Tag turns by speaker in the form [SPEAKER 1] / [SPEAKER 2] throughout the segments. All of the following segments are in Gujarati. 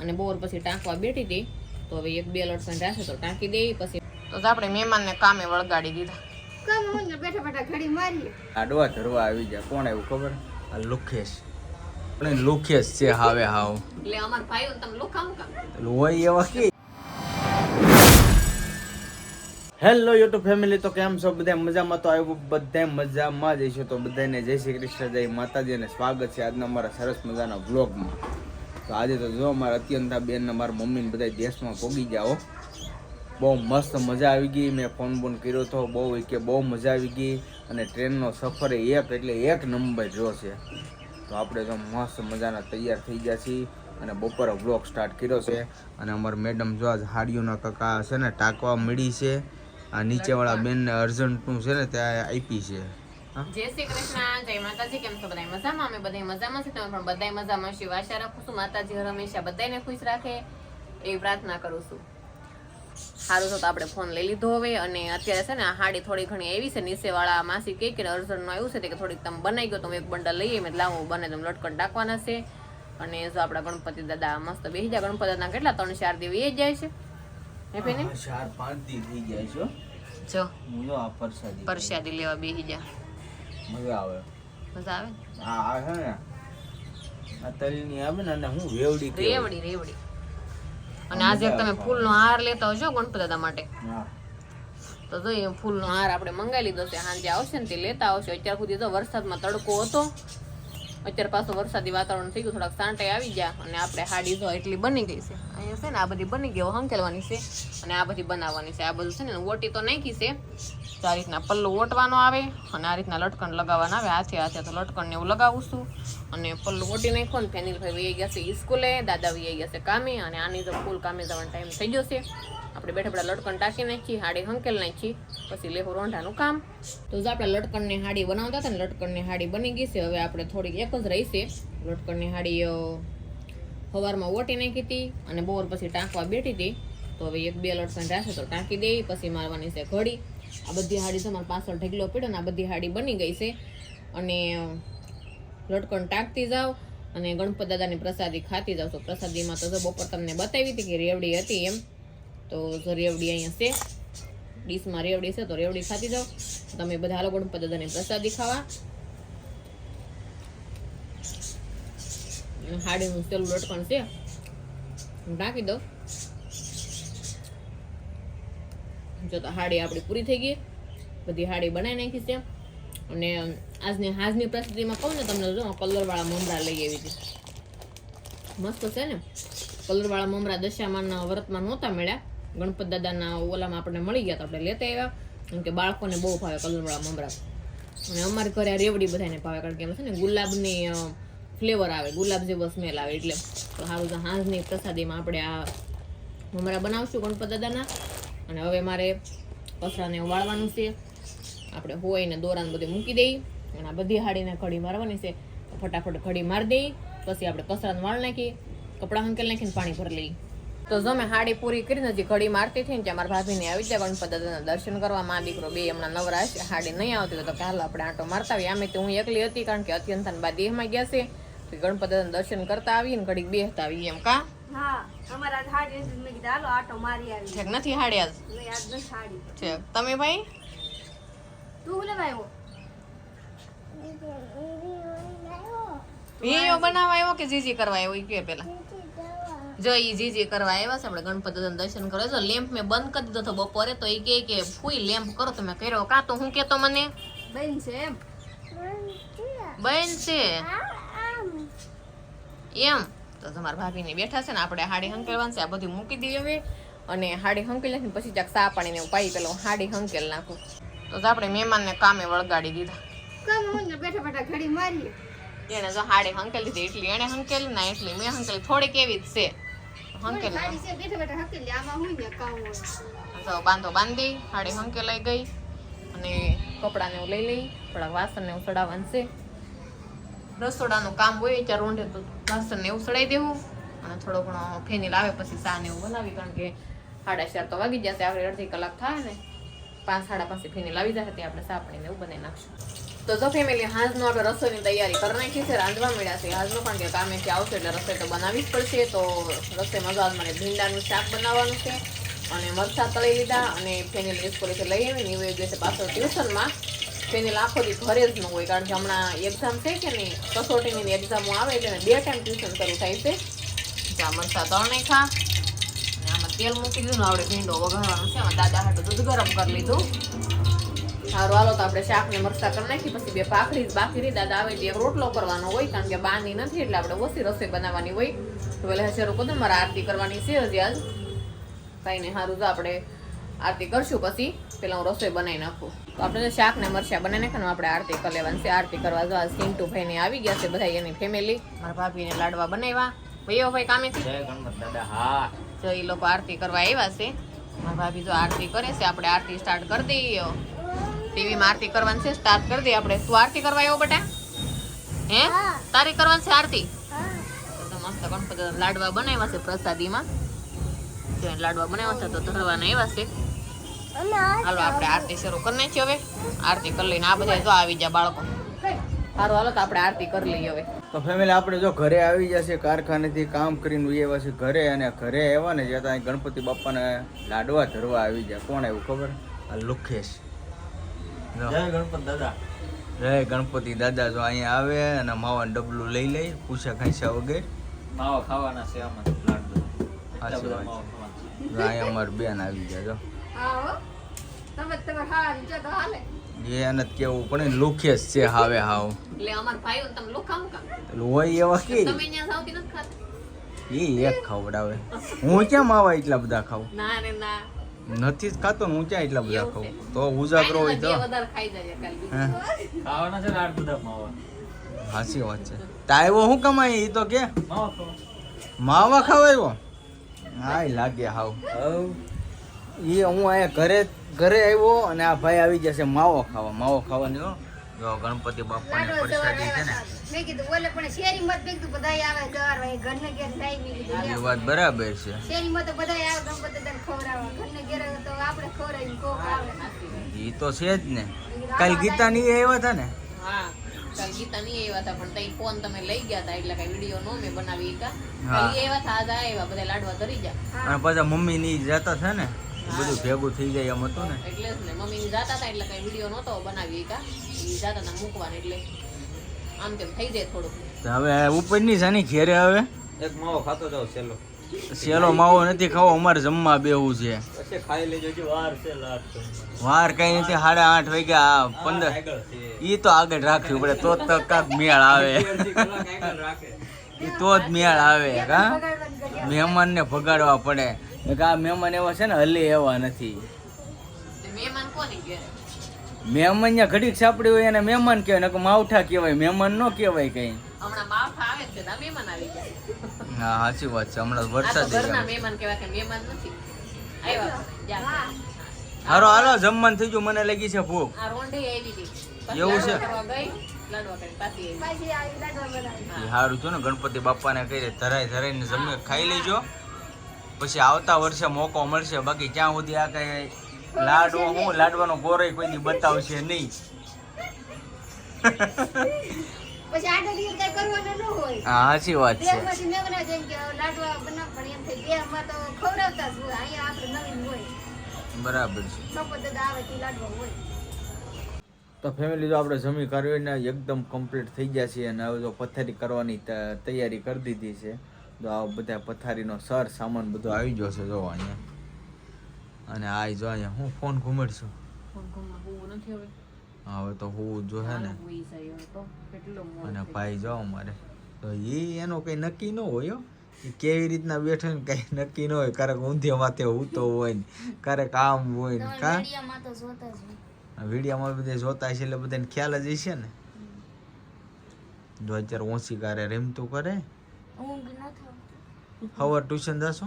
[SPEAKER 1] અને બોર પછી ટાંકવા બેઠી હતી તો હવે એક બે લટકન રાખે તો ટાંકી દે પછી તો આપણે મહેમાનને કામે વળગાડી દીધા.
[SPEAKER 2] કામ હું ને બેઠા બેઠા ઘડી મારીએ.
[SPEAKER 3] આડવા ધરવા આવી જાય કોણ આવ્યું ખબર? આ લુખેશ. પણ લુખેશ છે હાવે હાવ.
[SPEAKER 1] એટલે અમાર ભાઈઓ તમે લોકો કામ? કામ
[SPEAKER 3] હોય એવા કે. હેલો યુટ્યુબ ફેમિલી તો કેમ છો? બધા મજામાં તો આવ્યું. બધા મજામાં જઈશું તો બધાને જય શ્રી કૃષ્ણ જય માતાજી અને સ્વાગત છે આજના મારા સરસ મજાના વ્લોગમાં તો આજે તો જો મારા અત્યંતા બેન ને મારા મમ્મી ને બધા દેશમાં પોગી જાઓ બહુ મસ્ત મજા આવી ગઈ. મેં ફોન બોન કર્યો હતો બહુ કે બહુ મજા આવી ગઈ. અને ટ્રેનનો સફર એક એટલે એક નંબર જો છે. તો આપણે તો મસ્ત મજાના તૈયાર થઈ ગયા છીએ અને બપોરે બ્લોક સ્ટાર્ટ કર્યો છે. અને અમારા મેડમ જો આજ હાડીઓના કકા છે ને, ટાંકવા મળી છે. આ નીચેવાળા બેનને અર્જન્ટનું છે ને, ત્યાં આપી છે.
[SPEAKER 1] જય શ્રી કૃષ્ણ જય માતાજી કેમ છો? બધા મજામાં? અમે બધા મજામાં છે તમે પણ બધા મજામાં છીએ. આશા રાખું છું માતાજી હર હંમેશા બધાને ખુશ રાખે. એવી પ્રાર્થના કરું છું. સારું તો આપણે ફોન લઈ લીધો હવે અને અત્યારે છે ને હાડી થોડી ઘણી એવી છે. નીચે વાળા માસી કહે કે અર્જન્ટનું આવ્યું છે કે થોડીક તમે બનાવી ગયો તો એક બંડલ લઈએ મેં લાવું બને તમે લટકણ ટાંકવાના છે. અને જો આપણા ગણપતિ દાદા મસ્ત બેસી જાય ગણપતિ દાદા કેટલા ત્રણ ચાર દિવસ એ જાય છે? હે?
[SPEAKER 3] ચાર પાંચ દિવસ થઈ જાય છે.
[SPEAKER 1] જો.
[SPEAKER 3] હું જો આ પરસાદી
[SPEAKER 1] પરસાદી લેવા બેસી જા
[SPEAKER 3] મજા આવે.
[SPEAKER 1] મજા આવે
[SPEAKER 3] હા આ છે ને. આ તલની આવે ને અને હું વેવડી કહેવાય.
[SPEAKER 1] રેવડી રેવડી. અને આજે તમે ફૂલનો હાર લેતા હોજો ગણપતિ દાદા માટે.
[SPEAKER 3] હા.
[SPEAKER 1] તો જો એ ફૂલનો હાર આપણે મંગાવી લીધો છે. સાંજે આવશે ને તે લેતા આવશે. અત્યાર સુધી તો વરસાદમાં તડકો હતો અત્યારે પાછો વરસાદી વાતાવરણ થઈ ગયું થોડાક સાંટે આવી ગયા અને આપણે હાડી જો એટલી બની ગઈ છે. અહીંયા છે ને આ બધી બની ગઈ હંકેલવાની છે. અને આ બધી બનાવવાની છે. આ બધું છે ને ઓટી તો નાખી છે. આ રીતના પલ્લું ઓટવાનો આવે અને આ રીતના લટકણ લગાવવાના આવે. હાથે હાથે તો લટકણને એવું લગાવું છું. અને પલ્લો ઓટી નાખ્યો ને ફેનિલભાઈ વહી ગયા છે સ્કૂલે, દાદા વહી ગયા છે કામે અને આની તો ફૂલ કામે જવાનો ટાઈમ થઈ ગયો છે. આપણે બેઠા બેઠા લટકણ ટાંકી નાખીએ હાડી હંકેલ નાખી, પછી લેવું રોંઢાનું કામ. તો જો આપણે લટકણની હાડી બનાવતા હતા ને, લટકણની હાડી બની ગઈ છે. હવે આપણે થોડીક એક જ રહી છે. લટકણની હાડી સવારમાં ઓટી નાખી હતી અને બપોર પછી ટાંકવા બેઠી હતી. તો હવે એક બે લટકણ રાખે તો ટાંકી દઈ પછી મારવાની છે ઘડી. આ બધી હાડી તમારે પાછળ ઢગલો પડ્યો ને આ બધી હાડી બની ગઈ છે. અને લટકણ ટાંકતી જાઓ અને ગણપત દાદાની પ્રસાદી ખાતી જાવ તો પ્રસાદીમાં તો બપોર તમને બતાવી હતી કે રેવડી હતી એમ. તો રેવડી અહીંયા છે, ડીશમાં રેવડી છે તો રેવડી ખાતી જાઓ. તમે બધા હાલો ગણપત દાદાની પ્રસાદી ખાવા. હાડીનું સેલું લટકણ છે, હું ઢાંકી દઉં. જો તો હાડી આપણી પૂરી થઈ ગઈ. બધી હાડી બનાવી નાખી છે. અને આજની આજની પરિસ્થિતિમાં કહું ને તમને જો કલરવાળા મમરા લઈ આવી હતી મસ્ત છે ને? કલરવાળા મમરા દશામાના વ્રતમાં નહોતા મળ્યા. ગણપત દાદાના ઓલામાં આપણને મળી ગયા તો આપણે લેતા આવ્યા. કેમ કે બાળકોને બહુ ભાવે કલરવાળા મમરા. અને અમારે ઘરે આ રેવડી બધાને ભાવે, કારણ કે એમાં છે ને ગુલાબની ફ્લેવર આવે, ગુલાબ જેવો સ્મેલ આવે એટલે. તો સારું હાંજની પ્રસાદીમાં આપણે આ મમરા બનાવશું ગણપત દાદાના. અને હવે મારે એવું વાળવાનું છે. આપણે હોય ને દોરાને બધું મૂકી દઈ અને આ બધી હાડીને ઘડી મારવાની છે. ફટાફટ ઘડી મારી દઈ, પછી આપણે કચરાને વાળ નાખી, કપડાં હંકેલ નાખીને પાણી ભરી લઈ. તો જો મેં હાડી પૂરી કરીને હજી ઘડી મારતી હતી ને ત્યાં મારા ભાભીને આવી જાય ગણપત દાદાના દર્શન કરવા, માં દીકરો બે હમણાં નવરા છે હાડી નહીં આવતી તો કાલ આપણે આંટો મારતા આવીએ. આમે તો હું એકલી હતી કારણ કે અત્યંત બા દેહમાં ગયા છે. ગણપત દાદાના દર્શન કરતા આવીએ ને ઘડીક બેસતા આવીએ એમ કા.
[SPEAKER 2] હા અમારા હાડી મેં કીધું હાલો આટો મારી આવી.
[SPEAKER 1] ઠેક નથી હાડી આજ
[SPEAKER 2] નહીં આજ નથી હાડી.
[SPEAKER 1] છે તમે ભાઈ?
[SPEAKER 2] તું હું લેવા આવ્યો?
[SPEAKER 1] વીડિયો બનાવવા આવ્યો કે જીજી કરવા આવ્યો? એ કે પેલા. જો ઈ જીજી કરવા આવ્યા છે આપણે ગણપતિ દર્શન કરો છો. લેમ્પ મેં બંધ કરી દીધો હતો બપોરે તો એ કહે કે ફૂઈ લેમ્પ કરો. તો મેં કર્યો. કાં તો હું કેતો મને?
[SPEAKER 2] બેન છે એમ.
[SPEAKER 1] બેન છે. એમ. તો તમારા ભાભીને બેઠા છે ને આપણે હાડી હંકેલવાનું છે આ બધું મૂકી દઈએ હવે. અને હાડી હંકેલ નાખીને પછી ચાક સા પાણીને એવું પાઈ પેલો હાડી હંકેલ નાખું. તો આપણે મહેમાનને કામે વળગાડી દીધા.
[SPEAKER 2] હું બેઠા બેઠા ઘડી મારી
[SPEAKER 1] એને જો હાડી હંકેલ દીધી એટલી એને હંકેલ ના એટલી મેં હંકેલ થોડીક એવી જ છે. હંકેલ
[SPEAKER 2] હું
[SPEAKER 1] તો બાંધો બાંધી હાડી હંકેલાઈ ગઈ. અને કપડાને હું લઈ લઈ થોડાક વાસણને હું ચડાવવાનું છે. રસોડાનું કામ હોય ત્યારે રોંઢે તો વાસણને એવું સડાઈ દેવું અને થોડો ઘણો ફેની આવે પછી ચા ને એવું બનાવી, કારણ કે સાડા ચાર તો વાગી જશે આપણે અડધી કલાક થાય ને, પાંચ સાડા પાંચે ફેની આવી જશે ત્યાં આપણે ચા પાણીને એવું બનાવી નાખશું. તો જો ફેમિલી હાંજનો આપણે રસોઈની તૈયારી કરી નાખી છે, રાંધવા મળ્યા છે. હાજનો પણ કે કામેથી આવશે એટલે રસોઈ તો બનાવવી જ પડશે. તો રસોઈમાં જો મને ભીંડાનું શાક બનાવવાનું છે અને મરચાં તળી લીધા અને ફેનિલ સ્કૂલેથી લઈ આવીને ને એ ગઈ પાછળ ટ્યુશનમાં ફેનિલ આખો દી ઘરે જ ન હોય કારણ કે હમણાં એક્ઝામ છે કે નહીં કસોટીની એક્ઝામો આવે એટલે બે ટાઈમ ટ્યુશન શરૂ થાય છે. જ્યાં મરચાં તળ નાખા અને આમાં તેલ મૂકી દીધું ને આપણે ભીંડો વઘારવાનો છે આમાં દાદા હાટું દૂધ ગરમ કરી લીધું. સારું હાલો તો આપણે શાક ને મરચા કરી નાખી પછી બે પાખડી જ બાકી રહી. દાદા આવે એટલે રોટલો કરવાનો હોય કારણ કે બાની નથી એટલે આપણે ઓછી રસોઈ બનાવવાની હોય. તો એટલે શરૂ કરું મારે આરતી કરવાની છે હજી આજ કાંઈ નહીં સારું તો આપણે આરતી કરશું પછી પેલા હું રસોઈ બનાવી નાખું. તો આપણે જો શાક ને મરચા બનાવી નાખવાનું આપણે આરતી કરી લેવાની છે. આરતી કરવા જો આ સિંટુ ભાઈ આવી ગયા છે બધા એની ફેમિલી મારા ભાભીને લાડવા બનાવ્યા. ભાઈઓ ભાઈ કામેથી?
[SPEAKER 3] જય ગણપત દાદા હા.
[SPEAKER 1] જો એ લોકો આરતી કરવા આવ્યા છે. મારા ભાભી જો આરતી કરે છે આપણે આરતી સ્ટાર્ટ કરી દઈએ. ટીવીમાં આરતી કરવાની છે સ્ટાર્ટ કરી દઈએ આપણે. તું આરતી કરવા આવ્યો બેટા? હે? તારી કરવાની છે આરતી? તો તો મસ્ત ગણપતિ લાડવા બનાવ્યા છે પ્રસાદીમાં. જો લાડવા બનાવ્યા છે તો ધરવાના આવ્યા છે. હાલો આપણે આરતી શરૂ કરી નાખી હવે. આરતી કરી લઈને આ બધા જો આવી જાય બાળકો. સારું હાલો તો આપણે આરતી કરી લઈએ હવે.
[SPEAKER 3] તો ફેમિલી આપણે જો ઘરે આવી જશે કારખાનેથી કામ કરીને છે ઘરે અને ઘરે આવ્યા ને જ્યાં ગણપતિ બાપાને લાડવા ધરવા આવી જાય કોણ આવ્યું ખબર? આ લુખેશ.
[SPEAKER 4] જય ગણપત દાદા.
[SPEAKER 3] જય ગણપતિ દાદા. જો અહીંયા આવે અને માવાનું ડબલું લઈ લઈ પૂછા ખાંસ્યા વગેરે.
[SPEAKER 4] માવા ખાવાના છે આમાં લાડુ
[SPEAKER 3] અહીંયા અમારી બેન આવી જાય જો. એને જ કેવું પણ ને લુખેશ છે હાવે હાવ.
[SPEAKER 1] એટલે અમારા ભાઈઓ તમે લોકો કામ
[SPEAKER 3] હોય એવા કે.
[SPEAKER 1] તમે અહીંયા નથી ખાતા?
[SPEAKER 3] એ એક ખવડાવે. હું ક્યાં માવા એટલા બધા ખાઉં?
[SPEAKER 1] ના રે ના.
[SPEAKER 3] નથી જ ખાતો ને હું ક્યાં એટલા બધા ખાઉં? તો ઉજાગરો હોય તો.
[SPEAKER 1] વધારે ખાઈ જાય કાલ
[SPEAKER 4] ખાવાના છે આઠ બધા માવા.
[SPEAKER 3] હાસી વાત છે. તાયવો હું કમાય એ તો કે.
[SPEAKER 4] માવા ખાવા.
[SPEAKER 3] માવા ખવાયો હાય લાગે હાવ. એ હું અહીંયા ઘરે ઘરે આવ્યો અને આ ભાઈ આવી જશે માવો ખાવા. માવો ખાવાની હો. જો ગણપતિ બાપાની પ્રસાદી છે ને.
[SPEAKER 2] મેં કીધું બોલે પણ શેરી મત મેં કીધું બધાય આવે સવાર ભાઈ ઘરને ઘેર થાય મેં કીધું
[SPEAKER 3] એ વાત બરાબર છે.
[SPEAKER 2] શેરીમાં તો બધાય આવે ગણપતિ દાદાને ખવડાવવા. ઘરને ઘેર તો આપણે ખવડાવીને કોક આવે.
[SPEAKER 3] એ તો છે જ ને. કાલ ગીતા ની આવ્યા હતા ને?
[SPEAKER 1] હા કાલ ગીતા નહીં આવ્યા હતા પણ તઈ ફોન તમે લઈ ગયા હતા એટલે કઈ વીડિયો નો મેં બનાવી કા. કાલ આવ્યા હતા આજ આવ્યા બધા લાડવા ધરી જા
[SPEAKER 3] અને પાછા મમ્મી ની જતા છે ને? બધું ભેગું થઈ જાય એમ હતું ને.
[SPEAKER 1] એટલે જ ને. મમ્મી ની જાતા હતા એટલે કઈ વીડિયો નહોતો બનાવી કા. જાતા હતા મૂકવાને એટલે. આમ તેમ થઈ જાય થોડુંક.
[SPEAKER 3] હવે ઉપરની જાની ઘેરે હવે?
[SPEAKER 4] એક માવો ખાતો જાવ છેલ્લો
[SPEAKER 3] સેલો માવો નથી ખાવો અમારે જમવા બેવું છે.
[SPEAKER 4] ખાઈ લેજો હજી વાર છે
[SPEAKER 3] વાર કઈ નથી સાડા આઠ વાગ્યા આ પંદર. ઈ તો આગળ રાખવી પડે તો જ તો કાંક મેળ આવે. ઈ તો જ મેળ આવે કા. મહેમાનને ભગાડવા પડે. આ મહેમાન એવા છે ને હલે એવા નથી.
[SPEAKER 1] મહેમાન કોની ઘેરે
[SPEAKER 3] મહેમાન ત્યાં ઘડીક સાપડી હોય એને મહેમાન કહેવાય કે માવઠા કહેવાય મહેમાન નો કહેવાય કઈ.
[SPEAKER 1] હમણાં માવઠા આવે છે તો મહેમાન આવી જાય
[SPEAKER 3] હા સાચી વાત છે હમણાં વરસાદ
[SPEAKER 1] ઘરના મહેમાન કહેવાય કે મહેમાન નથી. આવ્યા
[SPEAKER 3] હારો હાલો જમવાનું થઈ ગયું મને લાગી છે ભૂખ.
[SPEAKER 1] આ રોંઢી આવી હતી
[SPEAKER 3] એવું છે? સારું છે ને ગણપતિ બાપાને કઈ ધરાય ધરાઈને જમે ખાઈ લેજો. પછી આવતા વર્ષે મોકો મળશે. બાકી ક્યાં સુધી આ કઈ લાડવો હું લાડવાનો ગોરે કોઈ દી બતાવશે નહીં. સાચી વાત છે.
[SPEAKER 2] દેહમાંથી મેં બનાવ્યું જેમ કે લાડવા બનાવ પણ એમ થઈ દેહમાં તો ખવડાવતા જ હોય. અહીંયા આપણે નવીન હોય.
[SPEAKER 3] બરાબર છે.
[SPEAKER 2] તે લાડવા હોય.
[SPEAKER 3] તો ફેમિલી જો આપણે જમી કરવીને એકદમ કમ્પ્લીટ થઈ ગયા છે અને હવે જો પથારી કરવાની તૈયારી કરી દીધી છે. તો આ બધા પથારીનો સર સામાન બધો આવી ગયો છે જો અહીંયા. અને આ જો અહીંયા હું ફોન ઘુમાડશું.
[SPEAKER 1] હવે.
[SPEAKER 3] તો હું જો હે ને.
[SPEAKER 1] હવે
[SPEAKER 3] અને ભાઈ જો અમારે. તો એ એનો કઈ નક્કી ન હોય કેવી રીતના બેઠો ને કઈ નક્કી ન હોય. ક્યારેક ઊંધિયા માથે ઉતો હોય ને ક્યારેક આમ હોય ને. કા?
[SPEAKER 2] વિડીયામાં બધા જોતા જ હોય.
[SPEAKER 3] વિડીયોમાં બધે જોતા છે એટલે બધાને ખ્યાલ જ હશે ને. જો અત્યારે ઓછી કારે રેમતું કરે.
[SPEAKER 2] ઊંઘ ન
[SPEAKER 3] સવાર ટ્યુશન જશો?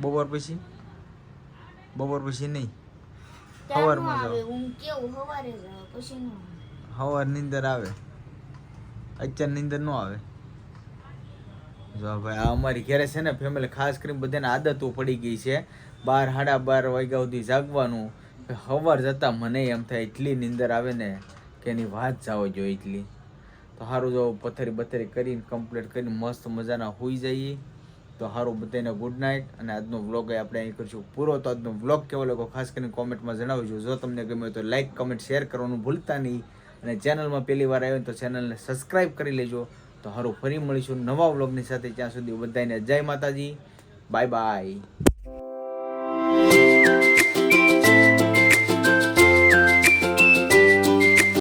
[SPEAKER 3] બપોર પછી? બપોર પછી નહીં? હવારમાં જાઓ.
[SPEAKER 2] ઊંઘ કેવું? પછી ન
[SPEAKER 3] સવાર નીંદર આવે. અત્યારે નીંદર ન આવે. જો ભાઈ આ અમારી ઘરે છે ને ફેમિલી ખાસ કરીને બધાને આદતો પડી ગઈ છે. બાર સાડા બાર વાગ્યા સુધી જાગવાનું. સવાર જતા મને એમ થાય એટલી નીંદર આવે ને કે એની વાત જાવ જોઈએ એટલી. તો સારું જો પથ્થરી બથરી કરીને કમ્પ્લીટ કરીને મસ્ત મજાના હોઈ જઈએ. તો સારું બધાને ગુડ નાઇટ અને આજનો વ્લોગ આપણે અહીં કરીશું પૂરો. તો આજનો વ્લોગ કેવો લાગ્યો ખાસ કરીને કોમેન્ટમાં જણાવજો. જો તમને ગમ્યો તો લાઇક કમેન્ટ શેર કરવાનું ભૂલતા નહીં. અને ચેનલમાં પહેલી વાર આવ્યો તો ચેનલને સબસ્ક્રાઈબ કરી લેજો. તો સારું ફરી મળીશું નવા વ્લોગની સાથે. ત્યાં સુધી બધાને જય માતાજી. Bye bye